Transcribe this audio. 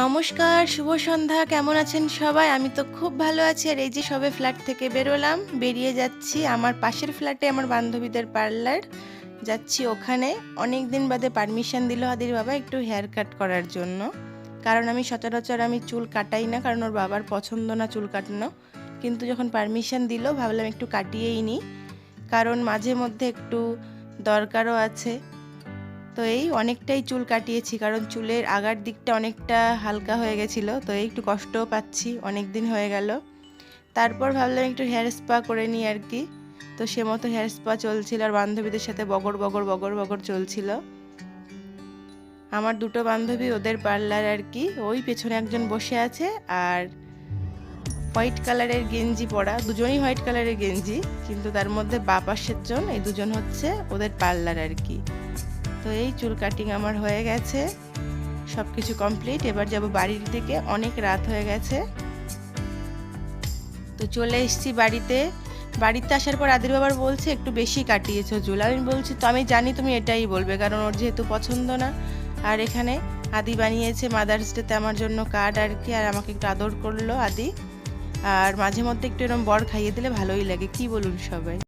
নমস্কার, শুভ সন্ধ্যা, কেমন আছেন সবাই? আমি তো খুব ভালো আছি। আর এই যে সবে ফ্ল্যাট থেকে বেরোলাম, বেরিয়ে যাচ্ছি আমার পাশের ফ্ল্যাটে আমার বান্ধবীদের পার্লার যাচ্ছি ওখানে। অনেক দিন বাদে পারমিশন দিল হাদির বাবা একটু হেয়ার কাট করার জন্য। কারণ আমি সচরাচর আমি চুল কাটাই না, কারণ ওর বাবার পছন্দ না চুল কাটানো। কিন্তু যখন পারমিশন দিল, ভাবলাম একটু কাটিয়েই নিই কারণ মাঝে মধ্যে একটু দরকারও আছে। তো এই অনেকটাই চুল কাটিয়েছি, কারণ চুলের আগার দিকটা অনেকটা হালকা হয়ে গেছিল, তো এই একটু কষ্টও পাচ্ছি অনেক দিন হয়ে গেল। তারপর ভাবলাম একটু হেয়ার স্পা করে নিই আর কি, তো সে মতো হেয়ার স্পা চলছিল আর বান্ধবীদের সাথে বগর বগর বগর বগর চলছিল। আমার দুটো বান্ধবী ওদের পার্লার আর কি, ওই পেছনে একজন বসে আছে আর হোয়াইট কালারের গেঞ্জি পরা, দুজনই হোয়াইট কালারের গেঞ্জি, কিন্তু তার মধ্যে বা পাশের জন, এই দুজন হচ্ছে ওদের পার্লার আর কি। তো এই চুল কাটিং আমার হয়ে গেছে। সব কিছু কমপ্লিট। এবার যাব বাড়ির দিকে। অনেক রাত হয়ে গেছে। তো চলে এসেছি বাড়িতে। বাড়িতে আসার পর আদির বাবার বলছে, একটু বেশি কাটিয়েছো চুল। আমি বলছি, তো আমি জানি তুমি এটাই বলবে, কারণ ওর যেহেতু পছন্দ না। আর এখানে আদি বানিয়েছে মাদার্স ডেতে আমার জন্য কার্ড আর কি, আর আমাকে একটু আদর করল আদি। আর মাঝে মধ্যে একটু এরকম বর খাইয়ে দিলে ভালোই লাগে। কি বলুন সবাই?